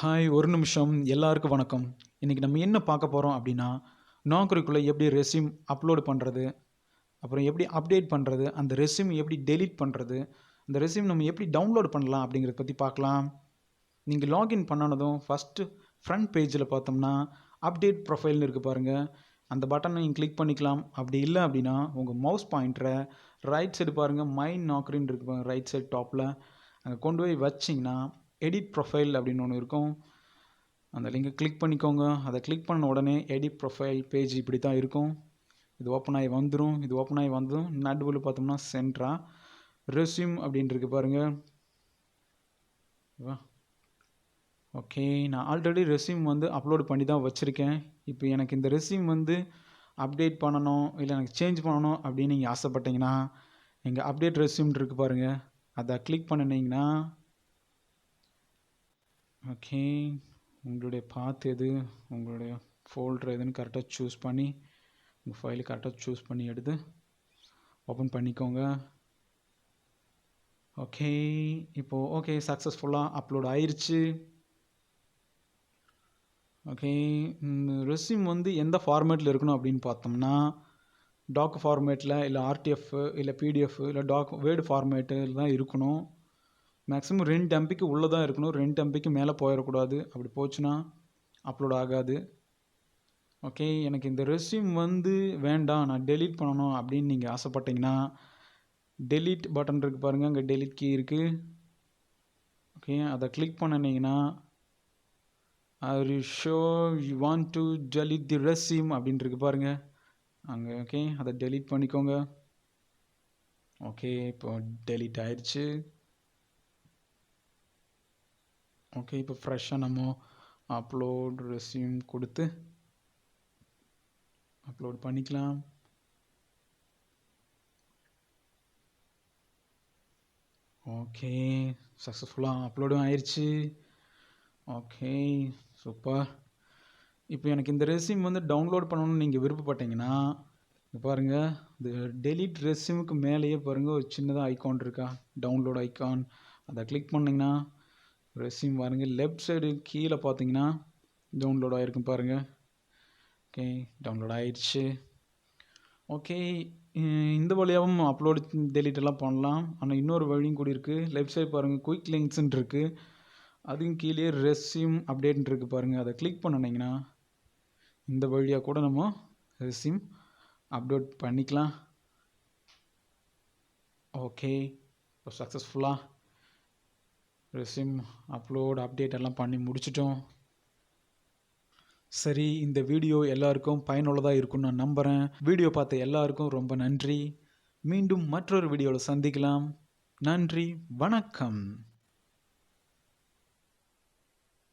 Hi ஒரு நிமிஷம். எல்லாருக்கும் வணக்கம். இன்றைக்கி நம்ம என்ன பார்க்க போகிறோம் அப்படின்னா நோக்கரிக்குள்ளே எப்படி ரெஸ்யூம் அப்லோடு பண்ணுறது அப்புறம் எப்படி அப்டேட் பண்ணுறது அந்த ரெஸ்யூம் எப்படி டெலீட் பண்ணுறது அந்த ரெஸ்யூம் நம்ம எப்படி டவுன்லோட் பண்ணலாம் அப்படிங்கிறத பற்றி பார்க்கலாம். நீங்கள் லாகின் பண்ணனதும் ஃபஸ்ட்டு ஃப்ரண்ட் பேஜில் பார்த்தோம்னா அப்டேட் ப்ரொஃபைல்னு இருக்குது பாருங்கள் அந்த பட்டனை நீங்கள் கிளிக் பண்ணிக்கலாம். அப்படி இல்லை அப்படின்னா உங்கள் மவுஸ் பாயிண்ட்டரை ரைட் சைடு பாருங்கள் மைண்ட் நாக்கரின்னு இருக்கு பாருங்கள் ரைட் சைடு டாப்பில் அங்கே கொண்டு போய் வச்சிங்கன்னா எடிட் ப்ரொஃபைல் அப்படின்னு ஒன்று இருக்கும். அந்த லிங்கை கிளிக் பண்ணிக்கோங்க. அதை கிளிக் பண்ண உடனே எடிட் ப்ரொஃபைல் பேஜ் இப்படி தான் இருக்கும். இது ஓப்பன் ஆகி வந்துடும் இது ஓப்பன் ஆகி வந்ததும் நடுவில் பார்த்தோம்னா சென்ட்ரா ரெஸ்யூம் அப்படின்ட்டு பாருங்கள் ஓகே நான் ஆல்ரெடி ரெஸ்யூம் வந்து அப்லோடு பண்ணி தான் வச்சுருக்கேன். இப்போ எனக்கு இந்த ரெஸ்யூம் வந்து அப்டேட் பண்ணணும் இல்லை எனக்கு சேஞ்ச் பண்ணணும் அப்படின்னு நீங்கள் ஆசைப்பட்டீங்கன்னா எங்கள் அப்டேட் ரெஸ்யூம் இருக்குது பாருங்கள் அதை கிளிக் பண்ணினீங்கன்னா ஓகே. உங்களுடைய பாத் எது? உங்களுடைய ஃபோல்டர் எதுன்னு கரெக்டாக சூஸ் பண்ணி உங்கள் ஃபைலை கரெக்டாக சூஸ் பண்ணி எடுத்து ஓப்பன் பண்ணிக்கோங்க. ஓகே. இப்போது ஓகே சக்ஸஸ்ஃபுல்லாக அப்லோட் ஆயிடுச்சு ஓகே. ரெஸ்யூம் வந்து எந்த ஃபார்மேட்டில் இருக்கணும் அப்படின்னு பார்த்தோம்னா டாக் ஃபார்மேட்டில் இல்லை ஆர்டிஎஃப் இல்லை பிடிஎஃப் இல்லை டாக் வேர்டு ஃபார்மேட்டில் தான் இருக்கணும். மேக்ஸிமம் ரெண்டு எம்பிக்கு உள்ளே தான் இருக்கணும். ரெண்டு எம்பிக்கு மேலே போயிடக்கூடாது. அப்படி போச்சுன்னா அப்லோட் ஆகாது. ஓகே எனக்கு இந்த ரெஸ்யூம் வந்து வேண்டாம். நான் டெலீட் பண்ணணும் அப்படின்னு நீங்கள் ஆசைப்பட்டீங்கன்னா டெலீட் பட்டன் இருக்குது பாருங்கள் அங்கே டெலீட் கீ இருக்குது ஓகே அதை click பண்ணினீங்கன்னா are you sure you want to delete the resume அப்படின்ட்டு இருக்கு பாருங்கள் அங்கே ஓகே அதை டெலீட் பண்ணிக்கோங்க. ஓகே இப்போ டெலீட் ஆயிடுச்சு ஓகே இப்போ ஃப்ரெஷ்ஷாக நம்ம அப்லோட் ரெஸ்யூம் கொடுத்து அப்லோட் பண்ணிக்கலாம். ஓகே சக்ஸஸ்ஃபுல்லாக அப்லோடும் ஆயிடுச்சு ஓகே சூப்பர் இப்போ எனக்கு இந்த ரெஸ்யூம் வந்து டவுன்லோட் பண்ணணும்னு நீங்கள் விருப்பப்பட்டீங்கன்னா இங்கே பாருங்கள் இந்த டெலிட் ரெஸ்யூமுக்கு மேலேயே பாருங்கள் ஒரு சின்னதாக ஐக்கான் இருக்கா? டவுன்லோட் ஐக்கான் அதை கிளிக் பண்ணிங்கன்னா ரெஸ்யூம் பாருங்கள் லெஃப்ட் சைடு கீழே பார்த்தீங்கன்னா டவுன்லோட் ஆகிருக்கும் பாருங்கள் ஓகே டவுன்லோட் ஆயிடுச்சு ஓகே இந்த வழியாகவும் அப்லோடு டெலிட் எல்லாம் பண்ணலாம். ஆனால் இன்னொரு வழியும் கூட இருக்குது லெஃப்ட் சைடு பாருங்கள் குயிக் லிங்க்ஸ்ன்னு இருக்குது அதுவும் கீழே ரெஸ்யூம் அப்டேட்னு இருக்குது பாருங்கள் அதை கிளிக் பண்ணினீங்கன்னா இந்த வழியாக கூட நம்ம ரெஸ்யூம் அப்லோட் பண்ணிக்கலாம். ஓகே இப்போ சக்ஸஸ்ஃபுல்லாக ரெஸ்யூம் அப்லோட் அப்டேட் எல்லாம் பண்ணி முடிச்சிட்டோம். சரி இந்த வீடியோ எல்லாருக்கும் பயனுள்ளதாக இருக்கும்னு நான் நம்புகிறேன் வீடியோ பார்த்த எல்லாருக்கும் ரொம்ப நன்றி. மீண்டும் மற்றொரு வீடியோவில் சந்திக்கலாம். நன்றி வணக்கம்.